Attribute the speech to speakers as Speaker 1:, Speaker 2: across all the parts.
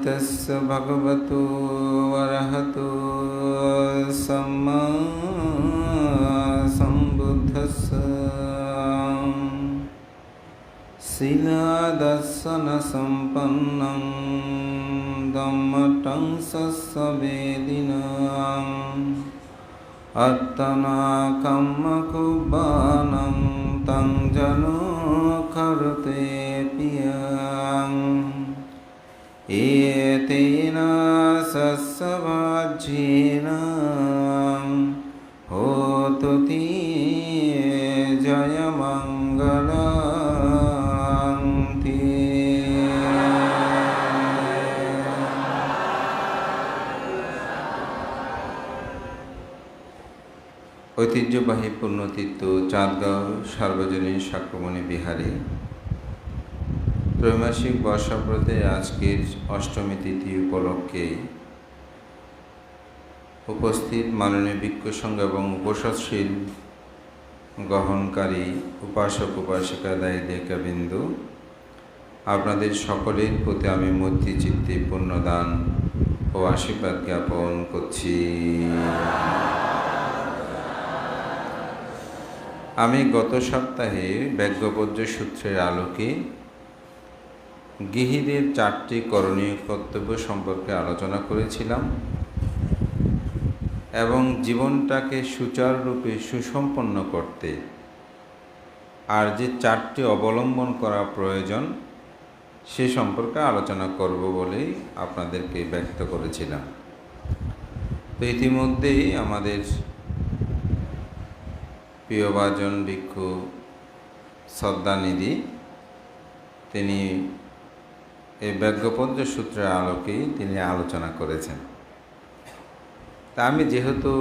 Speaker 1: තස්ස භගවතු වරහතු සම්මා සම්බුද්දස්ස සීලා දස්සන සම්පන්නං ධම්මටං සස්සවේදිනං අත්තනා කම්ම කුබ්බානං තං ජනෝ කරතේ පියං एतेन सस्यभाज्येन होतु ते जयमङ्गलं ते ঐতিহ্যবাহী পুণ্যতীর্থ চাঁদগাঁও সার্বজনীন সাক্রমণী বিহারে ত্রৈমাসিক বর্ষাব্রতে আজকের অষ্টমী তিথি উপলক্ষে উপস্থিত মাননীয় ভিক্ষু সংঘ এবং উপসৎশীল গ্রহণকারী উপাসক উপাসিকা দায়ী বিন্দু, আপনাদের সকলের প্রতি আমি মৈত্রী চিত্তে পুণ্যদান ও আশীর্বাদ জ্ঞাপন করছি। আমি গত সপ্তাহে ব্যজ্ঞপদ্য সূত্রের আলোকে গৃহীদের চারটি করণীয় কর্তব্য সম্পর্কে আলোচনা করেছিলাম এবং জীবনটাকে সুচারুরূপে সুসম্পন্ন করতে আর যে চারটি অবলম্বন করা প্রয়োজন সে সম্পর্কে আলোচনা করব বলেই আপনাদেরকে ব্যক্ত করেছিলাম। তো ইতিমধ্যেই আমাদের প্রিয়ভাজন ভিক্ষু শ্রদ্ধানিধি, তিনি এই ব্যজ্ঞপদ্য সূত্রের আলোকেই তিনি আলোচনা করেছেন। তা আমি যেহেতু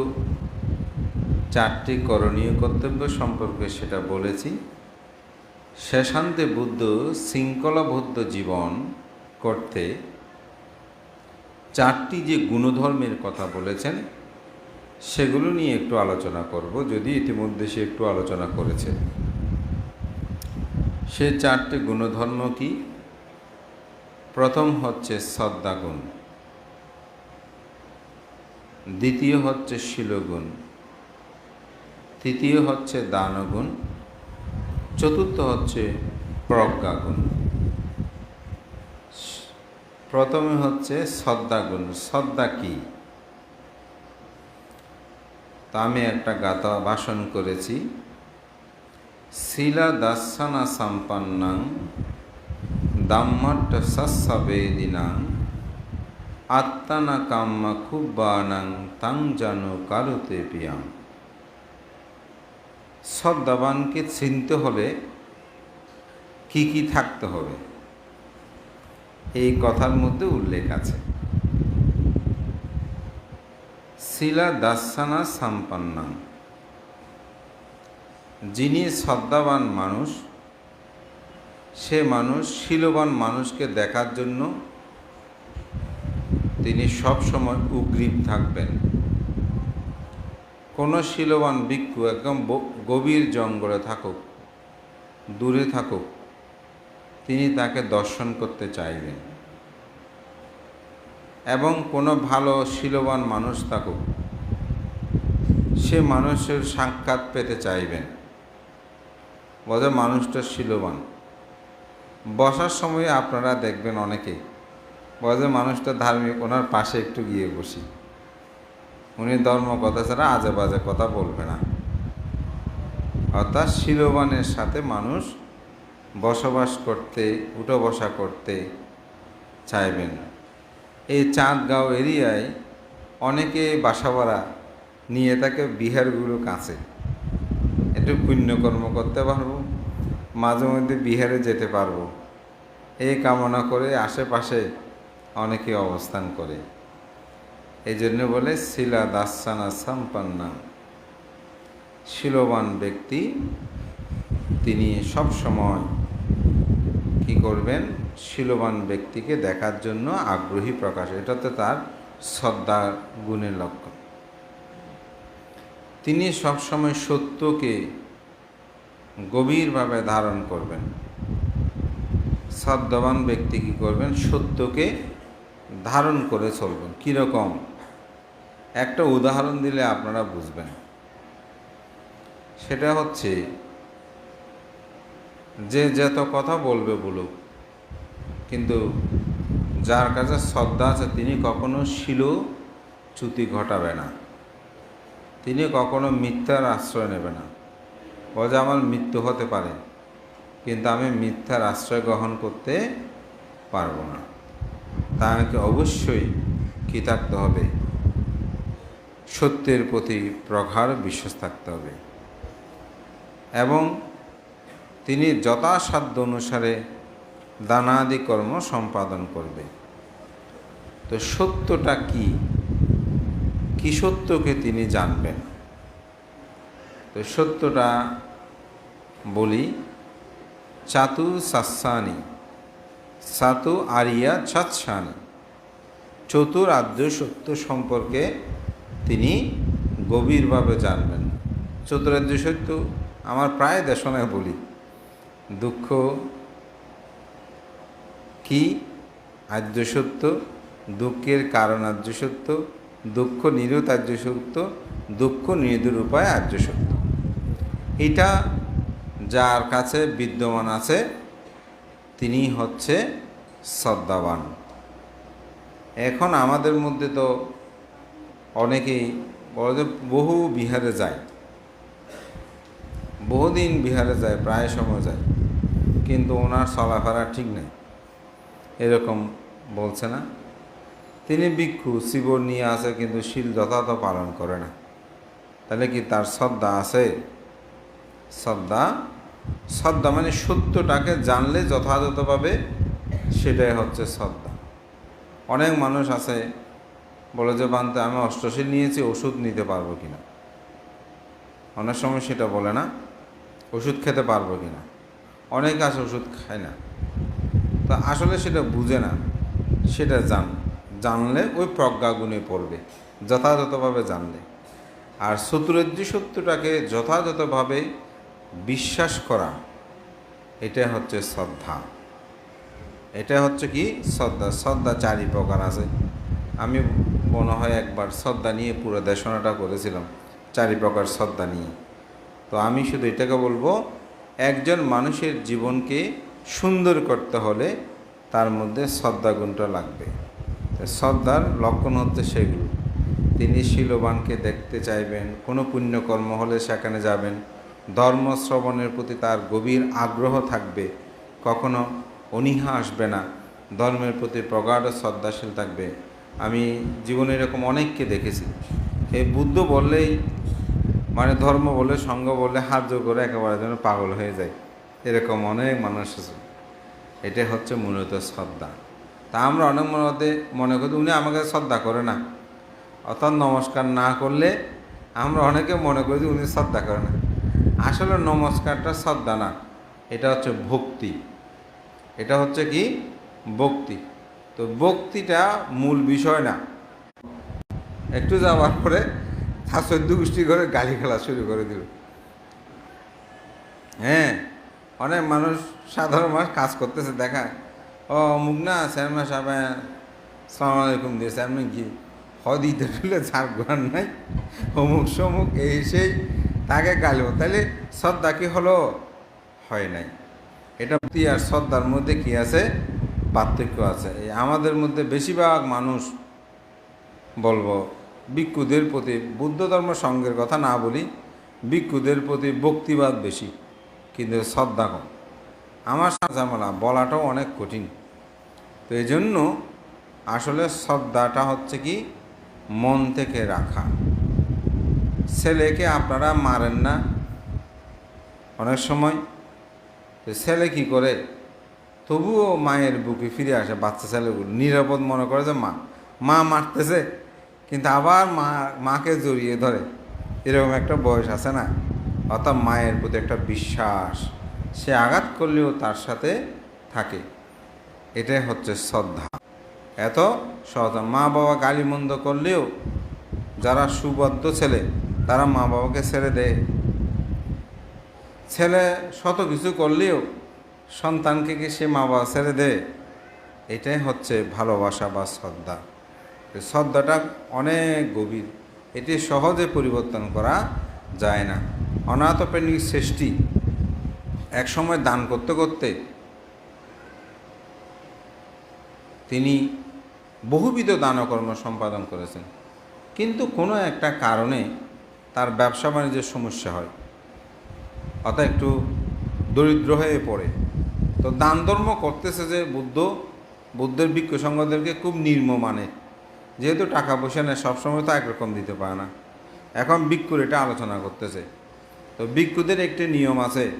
Speaker 1: চারটি করণীয় কর্তব্য সম্পর্কে সেটা বলেছি, শেষান্তে বুদ্ধ শৃঙ্খলাবদ্ধ জীবন করতে চারটি যে গুণধর্মের কথা বলেছেন, সেগুলো নিয়ে একটু আলোচনা করব, যদি ইতিমধ্যে সে একটু আলোচনা করেছে। সে চারটি গুণধর্ম কি? প্রথম হচ্ছে শ্রদ্ধাগুণ দ্বিতীয় হচ্ছে শিলগুণ। তৃতীয় হচ্ছে দানগুণ। চতুর্থ হচ্ছে প্রজ্ঞাগুণ। প্রথমে হচ্ছে শ্রদ্ধাগুণ শ্রদ্ধা কী? তা আমি একটা গাথা ভাষণ করেছি। শিলা দাসানা সম্পন্নাং দাম্মট সস্যবেদিনাং আত্মানা কাম্মা খুব্বানাং তাং জানু কারুতে পিয়াম শ্রদ্ধাবানকে চিনতে হলে কি কি থাকতে হবে এই কথার মধ্যে উল্লেখ আছে শিলা দাসানা সাম্পান্না যিনি শ্রদ্ধাবান মানুষ সে মানুষ, শিলবান মানুষকে দেখার জন্য তিনি সব সময় উগ্রীব থাকবেন। কোনো শিলবান ভিক্ষু একদম গভীর জঙ্গলে থাকুক, দূরে থাকুক, তিনি তাকে দর্শন করতে চাইবেন। এবং কোনো ভালো শিলবান মানুষ থাকুক, সে মানুষের সাক্ষাৎ পেতে চাইবেন। বোধহয় মানুষটা শিলবান। বসার সময় আপনারা দেখবেন অনেকে বোধহয় মানুষটা ধার্মিক, ওনার পাশে একটু গিয়ে বসি। উনি ধর্ম কথা ছাড়া আজে বাজে কথা বলবে না। অর্থাৎ শিলবানের সাথে মানুষ বসবাস করতে উঠো বসা করতে চাইবেন। এই চাঁদগাঁও এরিয়ায় অনেকে বাসা ভাড়া নিয়ে থাকে বিহারগুলো কাছে। একটু পুণ্যকর্ম করতে পারব, মাঝে মধ্যে বিহারে যেতে পারব। এই কামনা করে আশেপাশে অনেকে অবস্থান করে। এই জন্য বলে শিলা দাসানা সম্পন্না। শিলবান ব্যক্তি, তিনি সব সময় কি করবেন? শিলবান ব্যক্তিকে দেখার জন্য আগ্রহী প্রকাশ। এটা তো তার শ্রদ্ধা গুণের লক্ষণ। তিনি সবসময় সত্যকে গভীরভাবে ধারণ করবেন। শ্রদ্ধাবান ব্যক্তি কী করবেন? সত্যকে ধারণ করে চলবেন। কীরকম? একটা উদাহরণ দিলে আপনারা বুঝবেন। সেটা হচ্ছে, যে যত কথা বলবে বলুক, কিন্তু যার কাছে শ্রদ্ধা আছে, তিনি কখনো শিল চ্যুতি ঘটাবে না। তিনি কখনো মিথ্যার আশ্রয় নেবে না। বলে আমার মৃত্যু হতে পারে কিন্তু আমি মিথ্যার আশ্রয় গ্রহণ করতে পারব না। তাকে অবশ্যই কী থাকতে হবে। সত্যের প্রতি প্রগাঢ় বিশ্বাস থাকতে হবে। এবং তিনি যথাসাধ্য অনুসারে দানাদি কর্ম সম্পাদন করবে। তো সত্যটা কি? কি সত্যকে তিনি জানবেন? তো সত্যটা বলি চাতু সাসানি সাতু আরিয়া ছাৎসানি। চতুর আদ্য সত্য সম্পর্কে তিনি গভীরভাবে জানবেন। চতুরাদ্য সত্য আমার প্রায় দেশনায় বলি। দুঃখ কি? আদ্য সত্য, দুঃখের কারণ আদ্য সত্য, দুঃখ নিরুত আদ্য সত্য, দুঃখ নিরুর উপায় আদ্য সত্য। এটা যার কাছে বিদ্যমান আছে, তিনি হচ্ছে শ্রদ্ধাবান। এখন আমাদের মধ্যে তো অনেকেই বলে যে বহু বিহারে যায়। বহুদিন বিহারে যায়, প্রায় সময় যায়। কিন্তু ওনার চলাফেরা ঠিক নেই। এরকম বলছে না। তিনি ভিক্ষু, শিবর নিয়ে আসে, কিন্তু শিল যথাযথ পালন করে না। তাহলে কি তার শ্রদ্ধা আছে? শ্রদ্ধা শ্রদ্ধা মানে সত্যটাকে জানলে যথাযথভাবে সেটাই হচ্ছে শ্রদ্ধা অনেক মানুষ আছে, বলে যে, বানতে, আমি অষ্টশীল নিয়েছি, ওষুধ নিতে পারব কিনা? অনেক সময় সেটা বলে না, ওষুধ খেতে পারব কিনা? অনেক আছে ওষুধ খায় না। তো আসলে সেটা বুঝে না, সেটা জান, জানলে ওই প্রজ্ঞাগুণে পড়বে, যথাযথভাবে জানলে। আর চতুরজ্জি সত্যটাকে যথাযথভাবে বিশ্বাস করা, এটা হচ্ছে শ্রদ্ধা। এটা হচ্ছে কি? শ্রদ্ধা। শ্রদ্ধা চারি প্রকার আছে। আমি মনে হয় একবার শ্রদ্ধা নিয়ে পুরো দেশনাটা করেছিলাম চারি প্রকার শ্রদ্ধা নিয়ে। তো আমি শুধু এটাকে বলব, একজন মানুষের জীবনকে সুন্দর করতে হলে তার মধ্যে শ্রদ্ধা গুণটা লাগবে। শ্রদ্ধার লক্ষণ হচ্ছে সেগুলো। তিনি শিলবানকে দেখতে চাইবেন, কোনো পুণ্যকর্ম হলে সেখানে যাবেন। ধর্ম শ্রবণের প্রতি তার গভীর আগ্রহ থাকবে। কখনো অনীহা আসবে না। ধর্মের প্রতি প্রগাঢ় শ্রদ্ধাশীল থাকবে। আমি জীবনে এরকম অনেককে দেখেছি। এই বুদ্ধ বললেই মানে ধর্ম বলে সঙ্গ বললে হাত জোর করে একেবারে যেন পাগল হয়ে যায়। এরকম অনেক মানুষ আছে। এটা হচ্ছে মূলত শ্রদ্ধা। তা আমরা অনেক মনে মনে করি, উনি আমাকে শ্রদ্ধা করে না। অর্থাৎ নমস্কার না করলে আমরা অনেকে মনে করি উনি শ্রদ্ধা করে না। আসলে নমস্কারটা শ্রদ্ধা না, এটা হচ্ছে ভক্তি। এটা হচ্ছে কি? ভক্তি। তো ভক্তিটা মূল বিষয় না। একটু যাওয়ার পরে তার চোদ্দ গোষ্ঠী করে গালি খেলা শুরু করে দিল। হ্যাঁ অনেক মানুষ সাধারণ মানুষ কাজ করতেছে দেখা ও মুখ না, চেয়ারম্যান সাহেব সালাম আলাইকুম দিয়ে, চেয়ারম্যান কি? হদিতে টুলে ঝাড় নাই? অমুক সমুক এই সেই তাকে গালিব তাহলে শ্রদ্ধা কি হলো? হয় নাই। এটা ভক্তি আর শ্রদ্ধার মধ্যে কি আছে? পার্থক্য আছে। আমাদের মধ্যে বেশিরভাগ মানুষ বলব, ভিক্ষুদের প্রতি বুদ্ধ ধর্ম সঙ্গের কথা না বলি, ভিক্ষুদের প্রতি ভক্তিবাদ বেশি, কিন্তু শ্রদ্ধা কম। আমার ঝামেলা বলাটাও অনেক কঠিন। তো এই জন্য আসলে শ্রদ্ধাটা হচ্ছে কি? মন থেকে রাখা। ছেলেকে আপনারা মারেন না। অনেক সময় তো ছেলে কি করে? তবুও মায়ের বুকে ফিরে আসে বাচ্চা ছেলেগুলো, নিরাপদ মনে করে যে মা মা মারতেছে, কিন্তু আবার মা, মাকে জড়িয়ে ধরে। এরকম একটা বয়স আছে না? অর্থাৎ মায়ের প্রতি একটা বিশ্বাস, সে আঘাত করলেও তার সাথে থাকে। এটাই হচ্ছে শ্রদ্ধা। এত সহজ মা বাবা গালি মন্দ করলেও যারা সুবদ্ধ ছেলে তারা মা বাবাকে ছেড়ে দেয়। ছেলে শত কিছু করলেও সন্তানকে কি সে মা বাবা ছেড়ে দেয়? এটাই হচ্ছে ভালোবাসা বা শ্রদ্ধা। শ্রদ্ধাটা অনেক গভীর। এটি সহজে পরিবর্তন করা যায় না। অনাথ প্রেমিক সৃষ্টি। একসময় দান করতে করতে তিনি বহুবিধ দানকর্ম সম্পাদন করেছেন। কিন্তু কোনো একটা কারণে তার ব্যবসা বাণিজ্যের সমস্যা হয়। অর্থাৎ একটু দরিদ্র হয়ে পড়ে। তো দান ধর্ম করতেছে যে বুদ্ধ, বুদ্ধের ভিক্ষু সংঘদেরকে খুব নির্ম মানে। যেহেতু টাকা পয়সা নেয় সবসময় তো একরকম দিতে পারে না। এখন ভিক্ষুর এটা আলোচনা করতেছে। তো ভিক্ষুদের একটি নিয়ম আছে।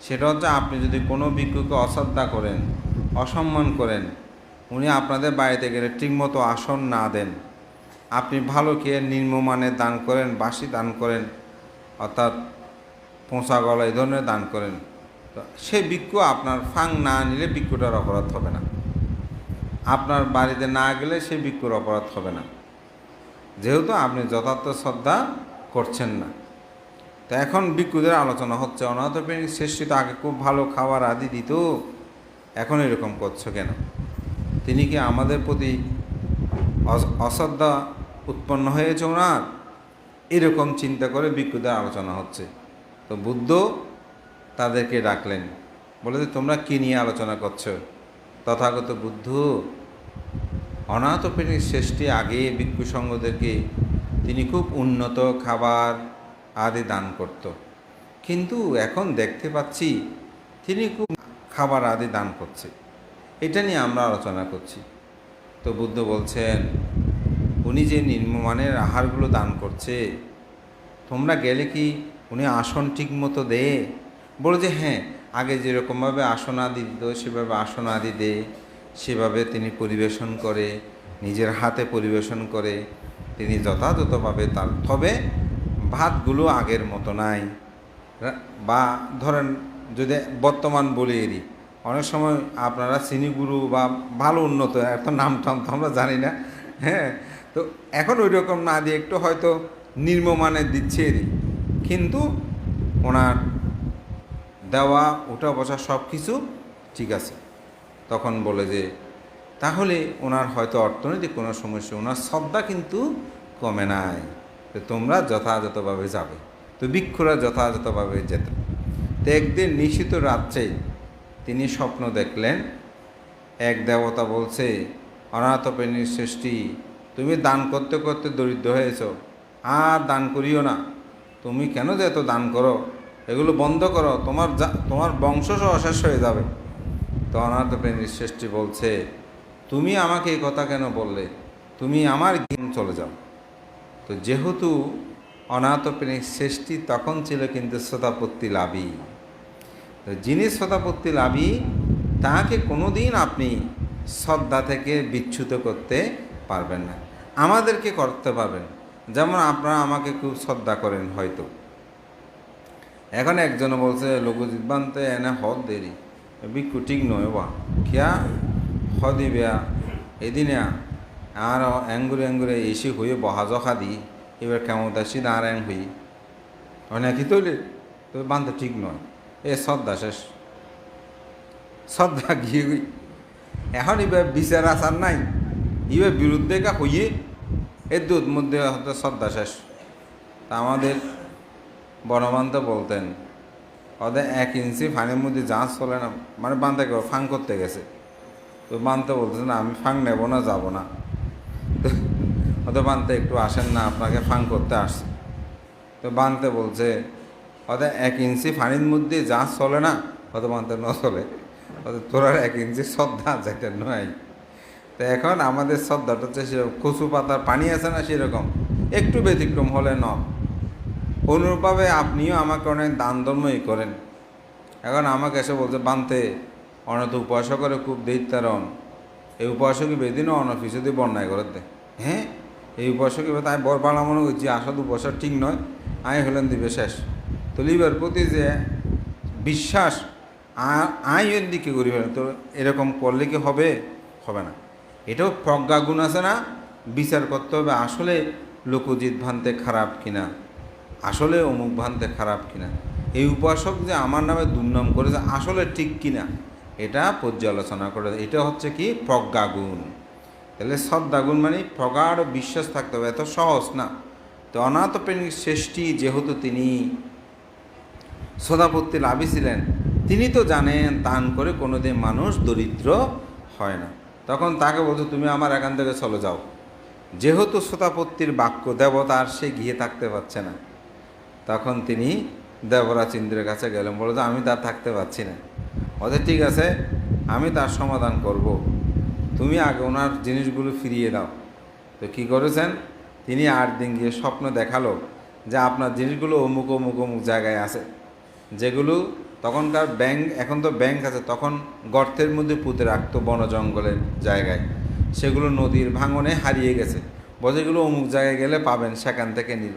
Speaker 1: সেটা হচ্ছে আপনি যদি কোনো ভিক্ষুকে অশ্রদ্ধা করেন, অসম্মান করেন, উনি আপনাদের বাড়িতে গেলে ঠিকমতো আসন না দেন। আপনি ভালো খেয়ে নিম্নমানের দান করেন বাসি দান করেন, অর্থাৎ পোঁচা গলা এই ধরনের দান করেন সে ভিক্ষু আপনার ফাং না নিলে ভিক্ষুটার অপরাধ হবে না। আপনার বাড়িতে না গেলে সে ভিক্ষুর অপরাধ হবে না। যেহেতু আপনি যথার্থ শ্রদ্ধা করছেন না। তো এখন ভিক্ষুদের আলোচনা হচ্ছে, অনাথ প্রেমিক শ্রেষ্ঠী তো আগে খুব ভালো খাবার আদি দিত, এখন এরকম করছ কেন? তিনি কি আমাদের প্রতি অশ্রদ্ধা উৎপন্ন হয়েছে ওনার। এরকম চিন্তা করে ভিক্ষুদের আলোচনা হচ্ছে। তো বুদ্ধ তাদেরকে ডাকলেন, বলে যে, তোমরা কী নিয়ে আলোচনা করছ? তথাগত বুদ্ধ অনাথ প্রেমিক শ্রেষ্ঠী আগে ভিক্ষু সঙ্গদেরকে তিনি খুব উন্নত খাবার আদি দান করত। কিন্তু এখন দেখতে পাচ্ছি তিনি খুব খাবার আদি দান করছে। এটা নিয়ে আমরা আলোচনা করছি। তো বুদ্ধ বলছেন, উনি যে নিম্নমানের আহারগুলো দান করছে, তোমরা গেলে কি উনি আসন ঠিক মতো দে বলে যে হ্যাঁ আগে যেরকমভাবে আসন আদি দিত, সেভাবে আসন আদি দে সেভাবে তিনি পরিবেশন করে, নিজের হাতে পরিবেশন করে, তিনি যথাযথভাবে তার, তবে ভাতগুলো আগের মতো নাই। বা ধরেন যদি বর্তমান বলি এরই অনেক সময় আপনারা চিনিগুরু বা ভালো উন্নত এত নাম টাম তো আমরা জানি না হ্যাঁ? তো এখন ওই রকম না দিয়ে একটু হয়তো নিম্নমানের দিচ্ছে এরই কিন্তু ওনার দেওয়া, উঠা বসা সব কিছু ঠিক আছে। তখন বলে যে, তাহলে ওনার হয়তো অর্থনৈতিক কোনো সমস্যা, ওনার শ্রদ্ধা কিন্তু কমে নাই। তো তোমরা যথাযথভাবে যাবে। তো বৃক্ষরা যথাযথভাবে যেত। তো একদিন নিশ্চিত রাত্রে তিনি স্বপ্ন দেখলেন। এক দেবতা বলছে, অনাথ প্রেণীর সৃষ্টি, তুমি দান করতে করতে দরিদ্র হয়েছ, আর দান করিও না। তুমি কেন যে এত দান করো? এগুলো বন্ধ করো, তোমার তোমার বংশ সহ হয়ে যাবে। তো অনাথ প্রেণীর সৃষ্টি বলছে, তুমি আমাকে এই কথা কেন বললে? তুমি আমার জ্ঞান চলে যাও। তো যেহেতু অনাথ প্রেণীর সৃষ্টি তখন ছিল কিন্তু শ্রোতাপত্তি লাভী তো যিনি শ্রোতাপত্তি লাভী তাকে কোনোদিন আপনি শ্রদ্ধা থেকে বিচ্যুত করতে পারবেন না। আমাদেরকে করতে পারবেন। যেমন আপনারা আমাকে খুব শ্রদ্ধা করেন হয়তো। এখন একজন বলছে লঘুজিৎ বানতে এনে হদ দেরি। বিক্ষু ঠিক নয় বা। কিয়া হদি বেয়া এদিনে আর অ্যাঙ্গুরে অ্যাঙ্গুরে এসে হয়ে বহা জখা দি এবার কেমন দাসি অ্যাং হই? অনেকই তৈরি তবে বানতে ঠিক নয়। এ শ্রদ্ধা শেষ। শ্রদ্ধা গিয়ে এখন এবার বিচার আসার নাই এবার বিরুদ্ধে কা হইয়ে এর দুধ মধ্যে হয়তো শ্রদ্ধা শেষ। তা আমাদের বনবান্ত বলতেন ওদের এক ইঞ্চি ফানের মধ্যে জাঁচ চলে না মানে বানতে গেছে ফাং করতে গেছে। তো বানতে বলতেছে, না, আমি ফাং নেব না, যাব না। ওদের বানতে একটু আসেন না, আপনাকে ফাং করতে আসছে। তো বানতে বলছে ওদের এক ইঞ্চি ফানির মধ্যে জাঁচ চলে না ওদের বানতে ন চলে, অর্থাৎ তোর আর এক ইঞ্চি শ্রদ্ধা যেটা নয় তো এখন আমাদের শ্রদ্ধাটা হচ্ছে সেরকম, কচু পাতার পানি আছে না সেরকম, একটু ব্যতিক্রম হলে ন অনুরূপভাবে আপনিও আমাকে অনেক দান ধর্মই করেন। এখন আমাকে এসে বলছে, বানতে অনেক উপাসক করে খুব দৈত্যারণ। এই উপাসকই বেদিনও অনফিসে দিয়ে বন্যায় করে দে। হ্যাঁ এই এবার তাই বর বালা মনে করছি আসলে উপাসক ঠিক নয় আয় হলেন দিবে শেষ তো লিবার প্রতি যে বিশ্বাস, আ- আই এর দিকে করি তো এরকম করলে কি হবে? হবে না। এটাও প্রজ্ঞা গুণ আছে না? বিচার করতে হবে, আসলে লোকজিৎ ভান্তে খারাপ কিনা? আসলে অমুক ভান্তে খারাপ কিনা? এই উপাসক যে আমার নামে দুর্নাম করেছে, আসলে ঠিক কিনা? এটা পর্যালোচনা করে, এটা হচ্ছে কি? প্রজ্ঞাগুণ তাহলে শ্রদ্ধাগুণ মানে প্রগাঢ় বিশ্বাস থাকতে হবে, এত সহজ না। তো অনাথ প্রেমিক শ্রেষ্ঠী যেহেতু তিনি সদাপত্তি লাভী ছিলেন। তিনি তো জানেন দান করে কোনোদিন মানুষ দরিদ্র হয় না। তখন তাকে বলছো, তুমি আমার এখান থেকে চলে যাও। যেহেতু শ্রোতাপত্তির বাক্য দেবতা, আর সে গিয়ে থাকতে পারছে না। তখন তিনি দেবরাজ ইন্দ্রের কাছে গেলেন বলে যে আমি তার থাকতে পারছি না। ওদের ঠিক আছে, আমি তার সমাধান করব। তুমি আগে ওনার জিনিসগুলো ফিরিয়ে দাও। তো কি করেছেন? তিনি আট দিন গিয়ে স্বপ্ন দেখাল যে আপনার জিনিসগুলো অমুক অমুক অমুক জায়গায় আছে। যেগুলো তখনকার ব্যাংক এখন তো ব্যাংক আছে, তখন গর্তের মধ্যে পুঁতে রাখতো বন জঙ্গলের জায়গায়। সেগুলো নদীর ভাঙনে হারিয়ে গেছে। বজেগুলো অমুক জায়গায় গেলে পাবেন, সেখান থেকে নিল।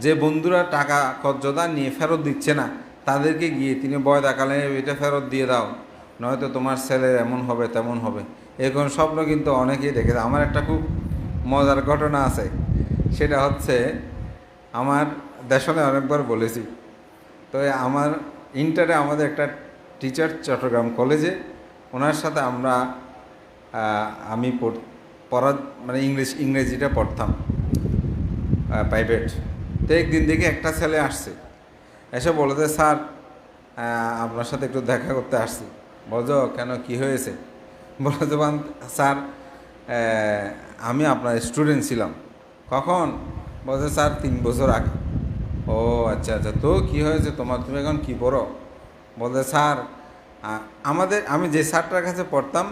Speaker 1: যে বন্ধুরা টাকা কজ্জদা নিয়ে ফেরত দিচ্ছে না, তাদেরকে গিয়ে তিনি বয় দেখালেন, এটা ফেরত দিয়ে দাও, নয়তো তোমার ছেলের এমন হবে, তেমন হবে। এরকম স্বপ্ন কিন্তু অনেকেই দেখেছে। আমার একটা খুব মজার ঘটনা আছে। সেটা হচ্ছে, আমার দেশনে অনেকবার বলেছি তো আমার ইন্টারে আমাদের একটা টিচার চট্টগ্রাম কলেজে ওনার সাথে আমরা আমি পড়- মানে ইংলিশ, ইংরেজিটা পড়তাম প্রাইভেট তো একদিন দেখে একটা ছেলে আসছে। এসে বলে যে, স্যার আপনার সাথে একটু দেখা করতে আসছি। বলছো কেন? কি হয়েছে? বলে স্যার আমি আপনার স্টুডেন্ট ছিলাম। কখন? বলছে, স্যার, তিন বছর আগে। ও আচ্ছা আচ্ছা। তো কি হয়েছে তোমার? তুমি এখন কি পড়ো? বলতে স্যার আমাদের, আমি যে স্যারটার কাছে পড়তাম,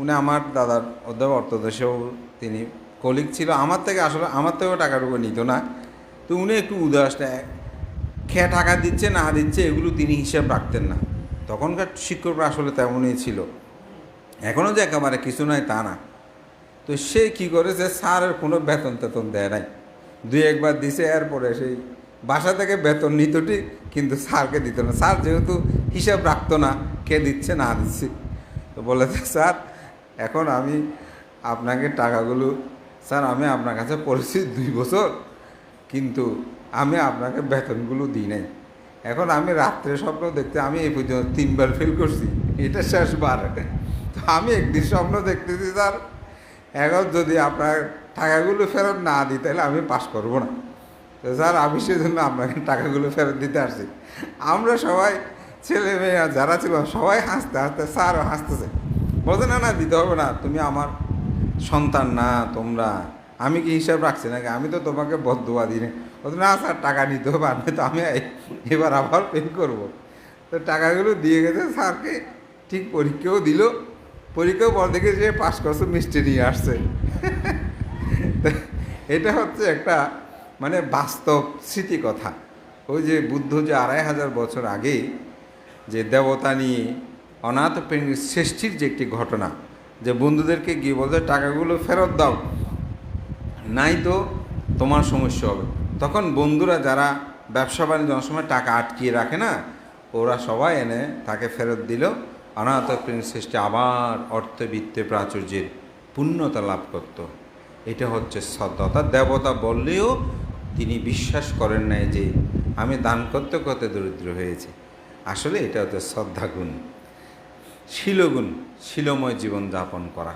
Speaker 1: উনি আমার দাদার অধ্যাপক অর্থদেশেও তিনি কলিগ ছিল। আমার থেকে আসলে, আমার থেকেও টাকাটুকু নিত না। তো উনি একটু উদাস খেয়ে টাকা দিচ্ছে, না দিচ্ছে, এগুলো তিনি হিসাব রাখতেন না। তখনকার শিক্ষকরা আসলে তেমনই ছিল। এখনও যে একেবারে কিছু নয় তা না। তো সে কী করেছে, স্যারের কোনো বেতন তেতন দেয় নাই। দুই একবার দিছে, এরপরে সেই বাসা থেকে বেতন নিত ঠিক কিন্তু স্যারকে দিত না। স্যার যেহেতু হিসাব রাখতো না, কে দিচ্ছে না দিচ্ছে। তো বলেছে স্যার, এখন আমি আপনাকে টাকাগুলো, স্যার, আমি আপনার কাছে পড়েছি দুই বছর, কিন্তু আমি আপনাকে বেতনগুলো দিই নাই। এখন আমি রাত্রে স্বপ্ন দেখতে, আমি এই পর্যন্ত তিনবার ফেল করছি। এটা শেষবার। তো আমি একদিন স্বপ্ন দেখতেছি, স্যার, এখন যদি আপনার টাকাগুলো ফেরত না দিই, তাহলে আমি পাস করব না। স্যার, আমি সেজন্য আপনাকে টাকাগুলো ফেরত দিতে আসছি। আমরা সবাই ছেলে মেয়ে যারা ছিল সবাই হাসতে হাসতে স্যারও হাসতেছে। বলছে, না না, দিতে হবে না, তুমি আমার সন্তান না, তোমরা। আমি কি হিসাব রাখছি নাকি? আমি তো তোমাকে বদুয়া দিই বলছে, না, স্যার, টাকা নিতে হবে আর তো, আমি এবার আবার পে করব। তো টাকাগুলো দিয়ে গেছে, স্যারকে ঠিক পরীক্ষাও দিল। পরীক্ষাও পর দেখে যে পাশ করছে, মিষ্টি নিয়ে আসছে। এটা হচ্ছে একটা মানে বাস্তব স্মৃতি কথা ওই যে বুদ্ধ যে আড়াই হাজার বছর আগে যে দেবতা নিয়ে অনাথ প্রেমীর সৃষ্টির যে একটি ঘটনা, যে বন্ধুদেরকে গিয়ে বলতে টাকাগুলো ফেরত দাও। নাই তো তোমার সমস্যা হবে। তখন বন্ধুরা যারা ব্যবসা বাণিজ্য সময় টাকা আটকিয়ে রাখে না, ওরা সবাই এনে তাকে ফেরত দিল। অনাথ প্রেম সৃষ্টি আবার অর্থবিত্তে প্রাচুর্যের পূর্ণতা লাভ করত। এটা হচ্ছে শ্রদ্ধা অর্থাৎ দেবতা বললেও বিশ্বাস করেন নাই যে আমি দান করতে করতে দরিদ্র হয়েছি। আসলে এটা হচ্ছে শ্রদ্ধাগুণ। শিলগুণ, শিলময় জীবন যাপন করা।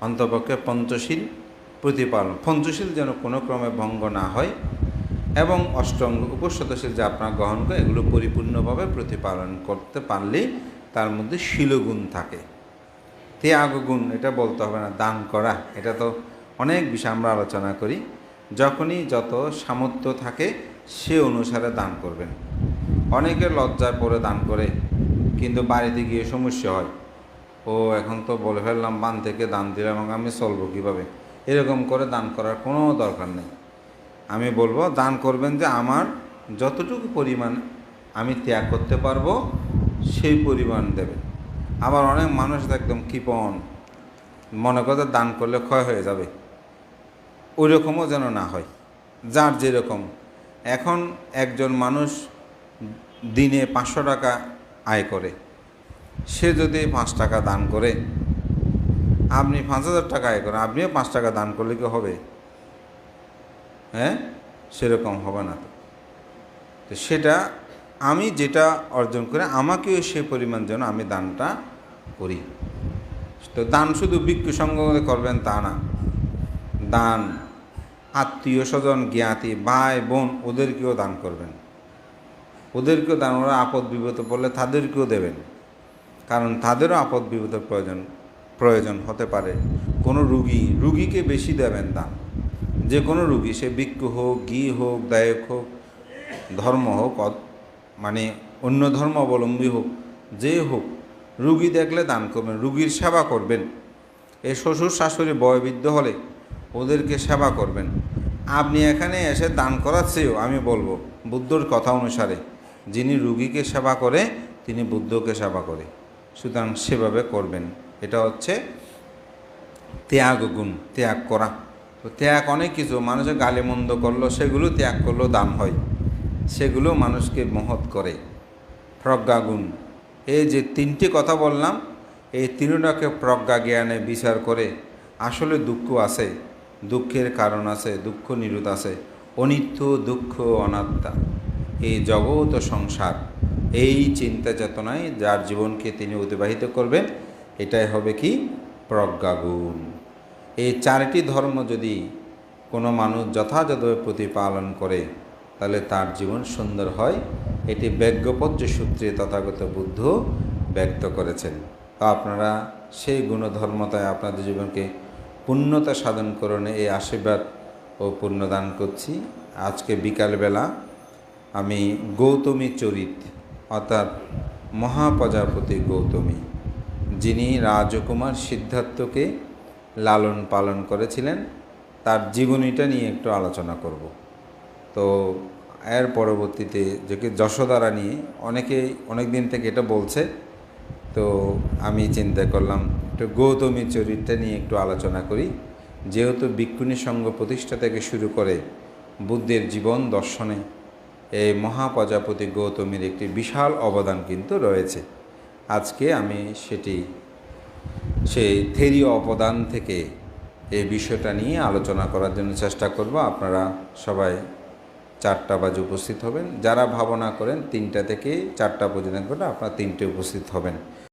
Speaker 1: অন্তপক্ষে পঞ্চশীল প্রতিপালন। পঞ্চশীল যেন কোনো ক্রমে ভঙ্গ না হয় এবং অষ্টঙ্গ উপশতশীল যা আপনার গ্রহণ করে এগুলো পরিপূর্ণভাবে প্রতিপালন করতে পারলেই তার মধ্যে শিলগুণ থাকে। ত্যাগ গুণ এটা বলতে হবে না, দান করা। এটা তো অনেক বিষয় আমরা আলোচনা করি। যখনই যত সামর্থ্য থাকে, সে অনুসারে দান করবেন। অনেকে লজ্জায় পরে দান করে, কিন্তু বাড়িতে গিয়ে সমস্যা হয়। ও, এখন তো বলে ফেললাম, বান থেকে দান দিলাম এবং আমি চলবো কীভাবে? এরকম করে দান করার কোনো দরকার নেই। আমি বলব, দান করবেন যে আমার যতটুকু পরিমাণ আমি ত্যাগ করতে পারব, সেই পরিমাণ দেবে আবার অনেক মানুষ একদম কৃপণ মনে করে দান করলে ক্ষয় হয়ে যাবে। ওই রকমও যেন না হয়, যার যেরকম। এখন একজন মানুষ দিনে পাঁচশো টাকা আয় করে, সে যদি পাঁচ টাকা দান করে, আপনি পাঁচ হাজার টাকা আয় করেন, আপনিও পাঁচ টাকা দান করলে কি হবে? হ্যাঁ? সেরকম হবে না তো। তো সেটা আমি যেটা অর্জন করে, আমাকেও সে পরিমাণ যেন আমি দানটা করি। তো দান শুধু ভিক্ষু সঙ্গ করে করবেন তা না, দান আত্মীয় স্বজন, জ্ঞাতি, ভাই, বোন ওদেরকেও দান করবেন। ওদেরকেও দান, ওরা আপদ বিপদে পড়লে তাদেরকেও দেবেন। কারণ তাদেরও আপদ বিপদের প্রয়োজন প্রয়োজন হতে পারে। কোনো রুগী, রুগীকে বেশি দেবেন দান। যে কোনো রুগী, সে ভিক্ষু হোক গি হোক, দায়ক হোক, ধর্ম হোক মানে অন্য ধর্ম অবলম্বী হোক, যে হোক, রুগী দেখলে দান করবেন, রুগীর সেবা করবেন। এই শ্বশুর শাশুড়ি বয়বৃদ্ধ হলে ওদেরকে সেবা করবেন। আপনি এখানে এসে দান করার চেয়েও আমি বলব, বুদ্ধর কথা অনুসারে। যিনি রুগীকে সেবা করে, তিনি বুদ্ধকে সেবা করে। সুতরাং সেভাবে করবেন। এটা হচ্ছে ত্যাগ গুণ, ত্যাগ করা। তো ত্যাগ অনেক কিছু মানুষের গালি মন্দ করল, সেগুলো ত্যাগ করলেও দান হয়। সেগুলো মানুষকে মহৎ করে। প্রজ্ঞাগুণ এই যে তিনটি কথা বললাম, এই তিনটাকে প্রজ্ঞা জ্ঞানে বিচার করে আসলে দুঃখ আছে। দুঃখের কারণ আছে, দুঃখ নিরোধ আছে, অনিত্য, দুঃখ, অনাত্মা। এই জগৎ ও সংসার, এই চিন্তা চেতনায় যার জীবনকে তিনি অতিবাহিত করবেন, এটাই হবে কি? প্রজ্ঞাগুণ। এই চারটি ধর্ম যদি কোনো মানুষ যথাযথভাবে প্রতিপালন করে, তাহলে তার জীবন সুন্দর হয়। এটি ব্যজ্ঞপদ্য সূত্রে তথাগত বুদ্ধ ব্যক্ত করেছেন। আপনারা সেই গুণধর্মতায় আপনাদের জীবনকে পূর্ণতা সাধন করণে এই আশীর্বাদ ও পুণ্যদান করছি। আজকে বিকালবেলা আমি গৌতমী চরিত, অর্থাৎ মহাপ্রজাপতি গৌতমী, যিনি রাজকুমার সিদ্ধার্থকে লালন পালন করেছিলেন, তার জীবনীটা নিয়ে একটু আলোচনা করব। তো এর পরবর্তীতে যে যশোদারা নিয়ে অনেকে অনেক দিন থেকে এটা বলছে, তো আমি চিন্তা করলাম একটু গৌতমী চরিত্রটা নিয়ে একটু আলোচনা করি। যেহেতু বিক্ষুণী সংঘ প্রতিষ্ঠা থেকে শুরু করে বুদ্ধের জীবন দর্শনে এই মহাপ্রজাপতি গৌতমীর একটি বিশাল অবদান কিন্তু রয়েছে। আজকে আমি সেটি, সেই থেরি অবদান থেকে এই বিষয়টা নিয়ে আলোচনা করার জন্য চেষ্টা করব। আপনারা সবাই চারটা বাজে উপস্থিত হবেন। যারা ভাবনা করেন তিনটা থেকে চারটা পর্যন্ত আপনারা তিনটে উপস্থিত হবেন।